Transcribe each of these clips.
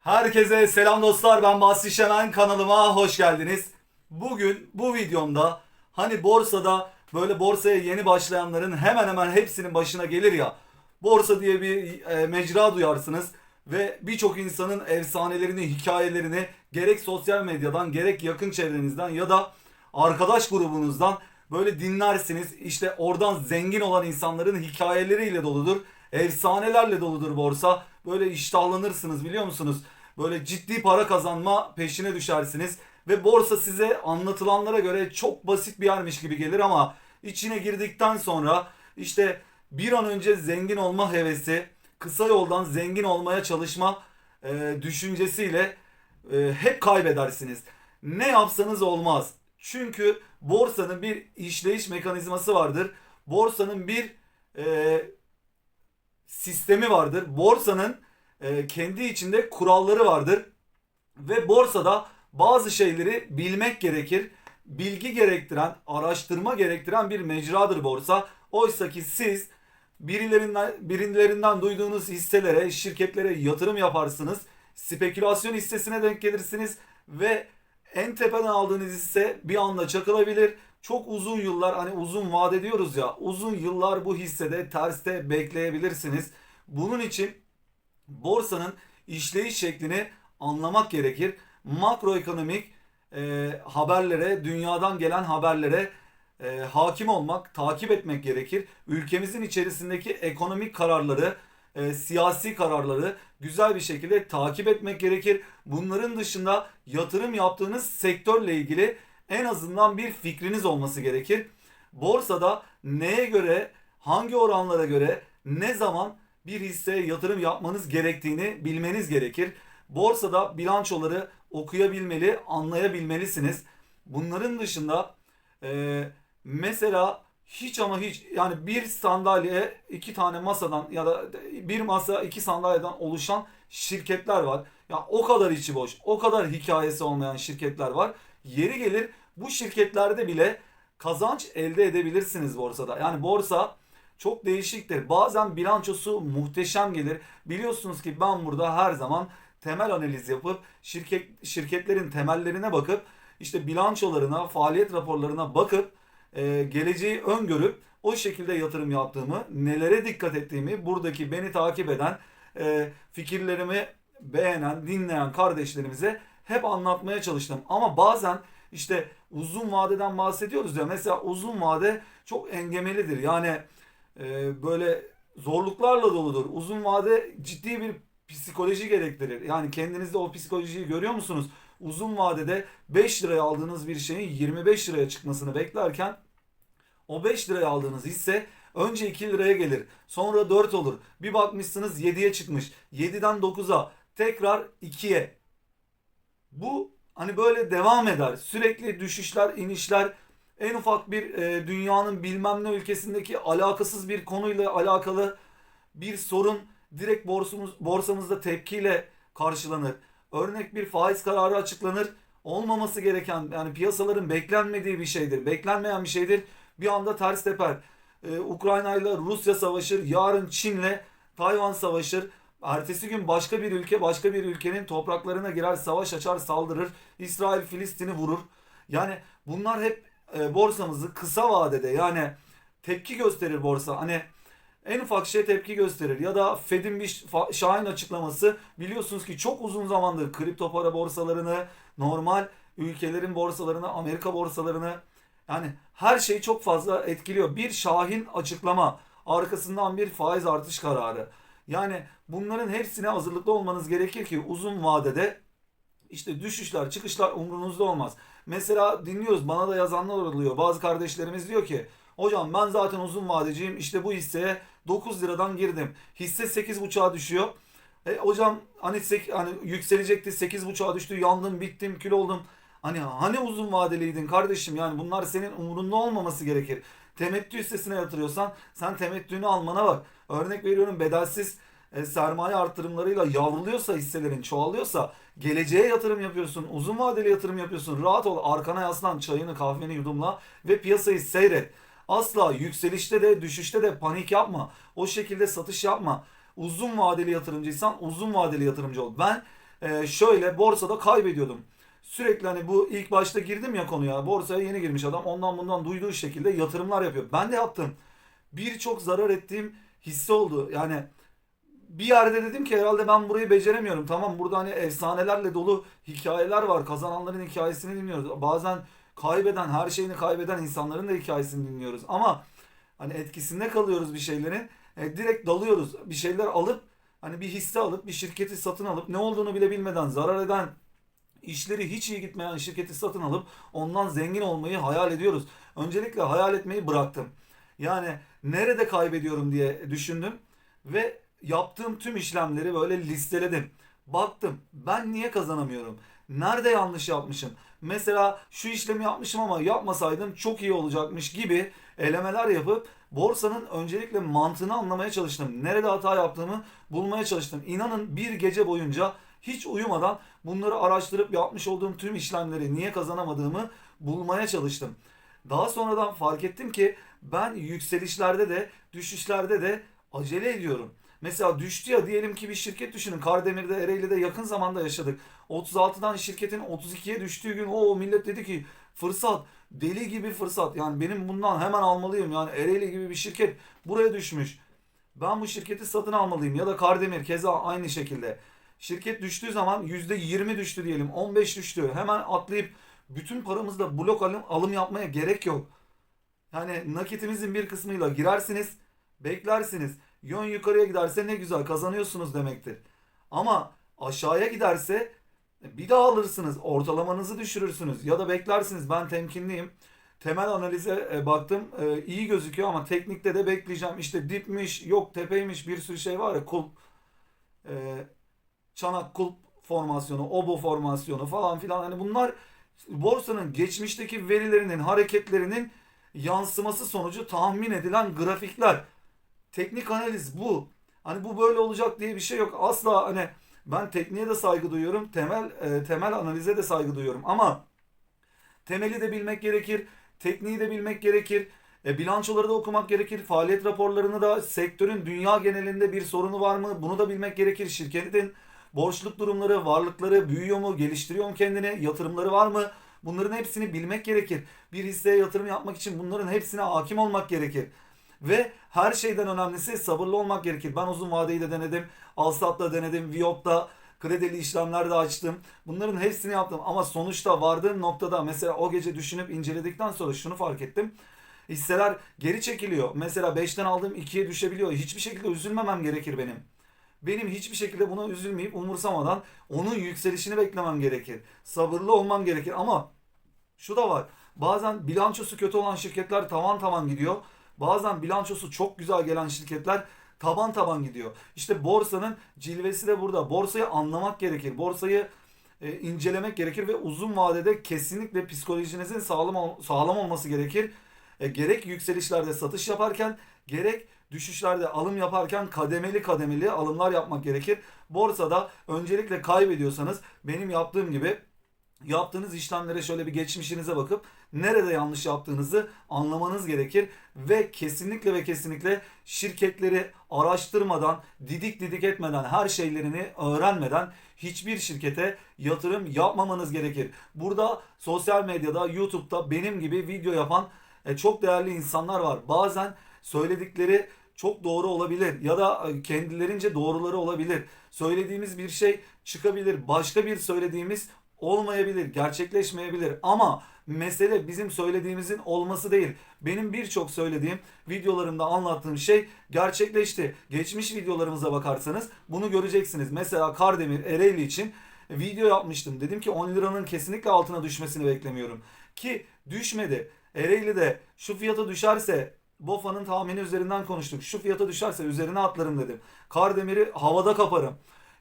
Herkese selam dostlar ben Basri Şemen kanalıma hoş geldiniz. Bugün bu videomda hani borsada böyle borsaya yeni başlayanların hemen hemen hepsinin başına gelir ya. Borsa diye bir e, mecra duyarsınız ve birçok insanın efsanelerini, hikayelerini gerek sosyal medyadan gerek yakın çevrenizden ya da arkadaş grubunuzdan böyle dinlersiniz. İşte oradan zengin olan insanların hikayeleriyle doludur. Efsanelerle doludur borsa. Böyle iştahlanırsınız biliyor musunuz? Böyle ciddi para kazanma peşine düşersiniz. Ve borsa size anlatılanlara göre çok basit bir yermiş gibi gelir ama içine girdikten sonra işte bir an önce zengin olma hevesi, kısa yoldan zengin olmaya çalışma e, düşüncesiyle e, hep kaybedersiniz. Ne yapsanız olmaz. Çünkü borsanın bir işleyiş mekanizması vardır. Borsanın bir e, sistemi vardır. Borsanın e, kendi içinde kuralları vardır. Ve borsada bazı şeyleri bilmek gerekir. Bilgi gerektiren, araştırma gerektiren bir mecradır borsa. Oysa ki siz birilerinden, birilerinden duyduğunuz hisselere, şirketlere yatırım yaparsınız. Spekülasyon hissesine denk gelirsiniz ve en tepeden aldığınız hisse bir anda çakılabilir. Çok uzun yıllar hani uzun vade diyoruz ya uzun yıllar bu hissede terste bekleyebilirsiniz. Bunun için borsanın işleyiş şeklini anlamak gerekir. Makroekonomik e, haberlere, dünyadan gelen haberlere e, hakim olmak, takip etmek gerekir. Ülkemizin içerisindeki ekonomik kararları, e, siyasi kararları güzel bir şekilde takip etmek gerekir. Bunların dışında yatırım yaptığınız sektörle ilgili en azından bir fikriniz olması gerekir. Borsada neye göre, hangi oranlara göre, ne zaman bir hisseye yatırım yapmanız gerektiğini bilmeniz gerekir. Borsada bilançoları okuyabilmeli, anlayabilmelisiniz. Bunların dışında e, mesela hiç ama hiç yani bir sandalye iki tane masadan ya da bir masa iki sandalyeden oluşan şirketler var. Ya o kadar içi boş, o kadar hikayesi olmayan şirketler var. Yeri gelir bu şirketlerde bile kazanç elde edebilirsiniz borsada. Yani borsa çok değişiktir. Bazen bilançosu muhteşem gelir. Biliyorsunuz ki ben burada her zaman temel analiz yapıp şirket şirketlerin temellerine bakıp işte bilançolarına, faaliyet raporlarına bakıp e, geleceği öngörüp o şekilde yatırım yaptığımı, nelere dikkat ettiğimi buradaki beni takip eden, e, fikirlerimi beğenen, dinleyen kardeşlerimize hep anlatmaya çalıştım. Ama bazen işte uzun vadeden bahsediyoruz ya mesela uzun vade çok engemelidir. Yani e, böyle zorluklarla doludur. Uzun vade ciddi bir psikoloji gerektirir. Yani kendinizde o psikolojiyi görüyor musunuz? Uzun vadede 5 liraya aldığınız bir şeyin 25 liraya çıkmasını beklerken o 5 liraya aldığınız hisse önce 2 liraya gelir. Sonra 4 olur. Bir bakmışsınız 7'ye çıkmış. 7'den 9'a tekrar 2'ye. Bu hani böyle devam eder. Sürekli düşüşler, inişler en ufak bir e, dünyanın bilmem ne ülkesindeki alakasız bir konuyla alakalı bir sorun direkt borsamız, borsamızda tepkiyle karşılanır. Örnek bir faiz kararı açıklanır. Olmaması gereken yani piyasaların beklenmediği bir şeydir. Beklenmeyen bir şeydir. Bir anda ters teper. Ee, Ukrayna ile Rusya savaşır. Yarın Çin'le Tayvan savaşır. Ertesi gün başka bir ülke başka bir ülkenin topraklarına girer, savaş açar, saldırır. İsrail Filistin'i vurur. Yani bunlar hep e, borsamızı kısa vadede yani tepki gösterir borsa. Hani en ufak şey tepki gösterir. Ya da Fed'in bir şahin açıklaması biliyorsunuz ki çok uzun zamandır kripto para borsalarını, normal ülkelerin borsalarını, Amerika borsalarını yani her şeyi çok fazla etkiliyor. Bir şahin açıklama, arkasından bir faiz artış kararı. Yani bunların hepsine hazırlıklı olmanız gerekir ki uzun vadede işte düşüşler, çıkışlar umrunuzda olmaz. Mesela dinliyoruz bana da yazanlar oluyor. Bazı kardeşlerimiz diyor ki hocam ben zaten uzun vadeciyim işte bu hisseye 9 liradan girdim. Hisse 8.5'a düşüyor. E, hocam hani, sek- hani yükselecekti 8.5'a düştü yandım bittim kül oldum. Hani hani uzun vadeliydin kardeşim yani bunlar senin umurunda olmaması gerekir. Temettü hissesine yatırıyorsan sen temettünü almana bak. Örnek veriyorum bedelsiz e, sermaye artırımlarıyla yavruluyorsa hisselerin çoğalıyorsa geleceğe yatırım yapıyorsun. Uzun vadeli yatırım yapıyorsun. Rahat ol. Arkana yaslan. Çayını kahveni yudumla ve piyasayı seyret. Asla yükselişte de düşüşte de panik yapma. O şekilde satış yapma. Uzun vadeli yatırımcıysan uzun vadeli yatırımcı ol. Ben e, şöyle borsada kaybediyordum. Sürekli hani bu ilk başta girdim ya konuya. Borsaya yeni girmiş adam. Ondan bundan duyduğu şekilde yatırımlar yapıyor. Ben de yaptım. Birçok zarar ettiğim hisse oldu. Yani bir yerde dedim ki herhalde ben burayı beceremiyorum. Tamam burada hani efsanelerle dolu hikayeler var. Kazananların hikayesini dinliyoruz. Bazen kaybeden, her şeyini kaybeden insanların da hikayesini dinliyoruz. Ama hani etkisinde kalıyoruz bir şeylerin. E, direkt dalıyoruz. Bir şeyler alıp hani bir hisse alıp bir şirketi satın alıp ne olduğunu bile bilmeden zarar eden işleri hiç iyi gitmeyen şirketi satın alıp ondan zengin olmayı hayal ediyoruz. Öncelikle hayal etmeyi bıraktım. Yani nerede kaybediyorum diye düşündüm ve yaptığım tüm işlemleri böyle listeledim. Baktım ben niye kazanamıyorum? Nerede yanlış yapmışım? Mesela şu işlemi yapmışım ama yapmasaydım çok iyi olacakmış gibi elemeler yapıp borsanın öncelikle mantığını anlamaya çalıştım. Nerede hata yaptığımı bulmaya çalıştım. İnanın bir gece boyunca hiç uyumadan bunları araştırıp yapmış olduğum tüm işlemleri niye kazanamadığımı bulmaya çalıştım. Daha sonradan fark ettim ki ben yükselişlerde de düşüşlerde de acele ediyorum. Mesela düştü ya diyelim ki bir şirket düşünün. Kardemir'de, Ereğli'de yakın zamanda yaşadık. 36'dan şirketin 32'ye düştüğü gün o millet dedi ki fırsat deli gibi fırsat. Yani benim bundan hemen almalıyım. Yani Ereğli gibi bir şirket buraya düşmüş. Ben bu şirketi satın almalıyım. Ya da Kardemir keza aynı şekilde. Şirket düştüğü zaman %20 düştü diyelim. 15 düştü. Hemen atlayıp bütün paramızla blok alım, alım yapmaya gerek yok. Yani nakitinizin bir kısmıyla girersiniz, beklersiniz. Yön yukarıya giderse ne güzel kazanıyorsunuz demektir. Ama aşağıya giderse bir daha alırsınız, ortalamanızı düşürürsünüz ya da beklersiniz. Ben temkinliyim. Temel analize e, baktım. E, iyi gözüküyor ama teknikte de bekleyeceğim. İşte dipmiş, yok tepeymiş bir sürü şey var ya kulp, e, çanak kulp formasyonu, obo formasyonu falan filan. Hani bunlar borsanın geçmişteki verilerinin, hareketlerinin yansıması sonucu tahmin edilen grafikler. Teknik analiz bu. Hani bu böyle olacak diye bir şey yok. Asla hani ben tekniğe de saygı duyuyorum. Temel e, temel analize de saygı duyuyorum. Ama temeli de bilmek gerekir. Tekniği de bilmek gerekir. E, bilançoları da okumak gerekir. Faaliyet raporlarını da sektörün dünya genelinde bir sorunu var mı? Bunu da bilmek gerekir. Şirketin borçluk durumları, varlıkları büyüyor mu, geliştiriyor mu kendini, yatırımları var mı? Bunların hepsini bilmek gerekir. Bir hisseye yatırım yapmak için bunların hepsine hakim olmak gerekir. Ve her şeyden önemlisi sabırlı olmak gerekir. Ben uzun vadeyi de denedim. Alsat'ta denedim. Viyop'ta kredili işlemler de açtım. Bunların hepsini yaptım. Ama sonuçta vardığım noktada mesela o gece düşünüp inceledikten sonra şunu fark ettim. Hisseler geri çekiliyor. Mesela 5'ten aldığım 2'ye düşebiliyor. Hiçbir şekilde üzülmemem gerekir benim. Benim hiçbir şekilde buna üzülmeyip umursamadan onun yükselişini beklemem gerekir. Sabırlı olmam gerekir ama şu da var. Bazen bilançosu kötü olan şirketler tavan tavan gidiyor. Bazen bilançosu çok güzel gelen şirketler taban taban gidiyor. İşte borsanın cilvesi de burada. Borsayı anlamak gerekir. Borsayı e, incelemek gerekir ve uzun vadede kesinlikle psikolojinizin sağlam sağlam olması gerekir. E, gerek yükselişlerde satış yaparken gerek düşüşlerde alım yaparken kademeli kademeli alımlar yapmak gerekir. Borsada öncelikle kaybediyorsanız benim yaptığım gibi yaptığınız işlemlere şöyle bir geçmişinize bakıp nerede yanlış yaptığınızı anlamanız gerekir ve kesinlikle ve kesinlikle şirketleri araştırmadan, didik didik etmeden, her şeylerini öğrenmeden hiçbir şirkete yatırım yapmamanız gerekir. Burada sosyal medyada, YouTube'da benim gibi video yapan e, çok değerli insanlar var. Bazen söyledikleri çok doğru olabilir ya da e, kendilerince doğruları olabilir. Söylediğimiz bir şey çıkabilir. Başka bir söylediğimiz olmayabilir, gerçekleşmeyebilir ama mesele bizim söylediğimizin olması değil. Benim birçok söylediğim videolarımda anlattığım şey gerçekleşti. Geçmiş videolarımıza bakarsanız bunu göreceksiniz. Mesela Kardemir Ereğli için video yapmıştım. Dedim ki 10 liranın kesinlikle altına düşmesini beklemiyorum. Ki düşmedi. Ereğli'de şu fiyata düşerse BOFA'nın tahmini üzerinden konuştuk. Şu fiyata düşerse üzerine atlarım dedim. Kardemir'i havada kaparım.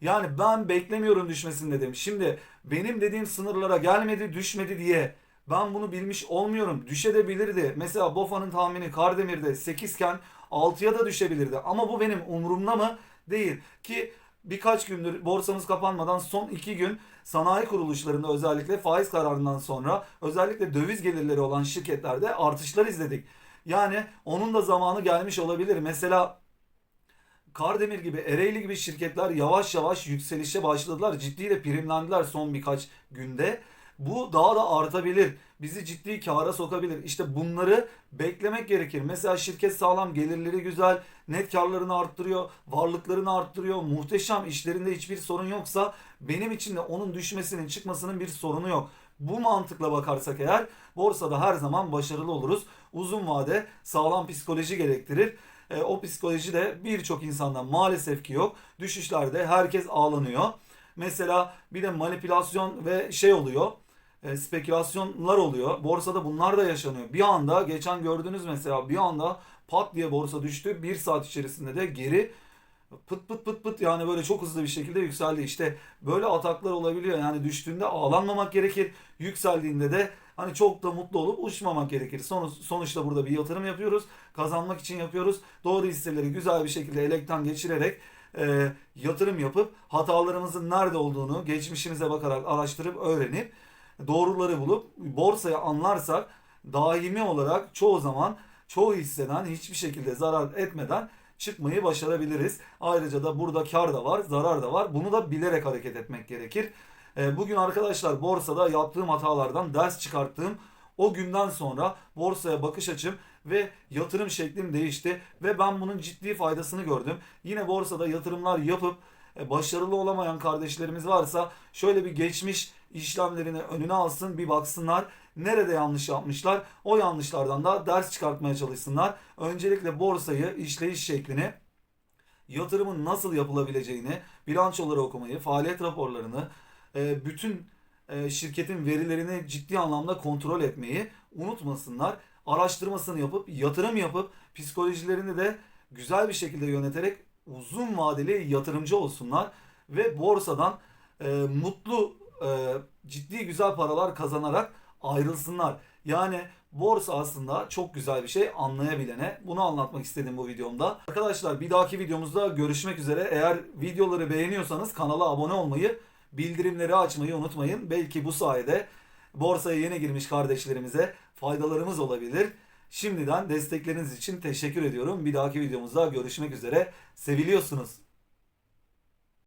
Yani ben beklemiyorum düşmesini dedim. Şimdi benim dediğim sınırlara gelmedi düşmedi diye ben bunu bilmiş olmuyorum. Düşebilirdi. Mesela BOFA'nın tahmini Kardemir'de 8 iken 6'ya da düşebilirdi. Ama bu benim umurumda mı? Değil. Ki birkaç gündür borsamız kapanmadan son 2 gün sanayi kuruluşlarında özellikle faiz kararından sonra özellikle döviz gelirleri olan şirketlerde artışlar izledik. Yani onun da zamanı gelmiş olabilir. Mesela Kardemir gibi, Ereğli gibi şirketler yavaş yavaş yükselişe başladılar. Ciddi de primlendiler son birkaç günde. Bu daha da artabilir. Bizi ciddi kâra sokabilir. İşte bunları beklemek gerekir. Mesela şirket sağlam, gelirleri güzel, net karlarını arttırıyor, varlıklarını arttırıyor, muhteşem işlerinde hiçbir sorun yoksa benim için de onun düşmesinin, çıkmasının bir sorunu yok. Bu mantıkla bakarsak eğer borsada her zaman başarılı oluruz. Uzun vade sağlam psikoloji gerektirir. E, o psikoloji de birçok insanda maalesef ki yok. Düşüşlerde herkes ağlanıyor. Mesela bir de manipülasyon ve şey oluyor. E, spekülasyonlar oluyor. Borsada bunlar da yaşanıyor. Bir anda geçen gördünüz mesela bir anda pat diye borsa düştü. Bir saat içerisinde de geri pıt pıt pıt pıt yani böyle çok hızlı bir şekilde yükseldi. İşte böyle ataklar olabiliyor. Yani düştüğünde ağlanmamak gerekir. Yükseldiğinde de hani çok da mutlu olup uçmamak gerekir. Sonuç, sonuçta burada bir yatırım yapıyoruz. Kazanmak için yapıyoruz. Doğru hisseleri güzel bir şekilde elekten geçirerek e, yatırım yapıp hatalarımızın nerede olduğunu geçmişimize bakarak araştırıp öğrenip doğruları bulup borsayı anlarsak daimi olarak çoğu zaman çoğu hisseden hiçbir şekilde zarar etmeden çıkmayı başarabiliriz. Ayrıca da burada kar da var, zarar da var. Bunu da bilerek hareket etmek gerekir. E, Bugün arkadaşlar borsada yaptığım hatalardan ders çıkarttığım o günden sonra borsaya bakış açım ve yatırım şeklim değişti ve ben bunun ciddi faydasını gördüm. Yine borsada yatırımlar yapıp e, başarılı olamayan kardeşlerimiz varsa şöyle bir geçmiş işlemlerini önüne alsın bir baksınlar. Nerede yanlış yapmışlar? O yanlışlardan da ders çıkartmaya çalışsınlar. Öncelikle borsayı, işleyiş şeklini, yatırımın nasıl yapılabileceğini, bilançoları okumayı, faaliyet raporlarını, e, bütün e, şirketin verilerini ciddi anlamda kontrol etmeyi unutmasınlar. Araştırmasını yapıp, yatırım yapıp, psikolojilerini de güzel bir şekilde yöneterek uzun vadeli yatırımcı olsunlar ve borsadan e, mutlu, e, ciddi güzel paralar kazanarak ayrılsınlar. Yani borsa aslında çok güzel bir şey anlayabilene. Bunu anlatmak istedim bu videomda. Arkadaşlar bir dahaki videomuzda görüşmek üzere. Eğer videoları beğeniyorsanız kanala abone olmayı, bildirimleri açmayı unutmayın. Belki bu sayede borsaya yeni girmiş kardeşlerimize faydalarımız olabilir. Şimdiden destekleriniz için teşekkür ediyorum. Bir dahaki videomuzda görüşmek üzere. Seviliyorsunuz.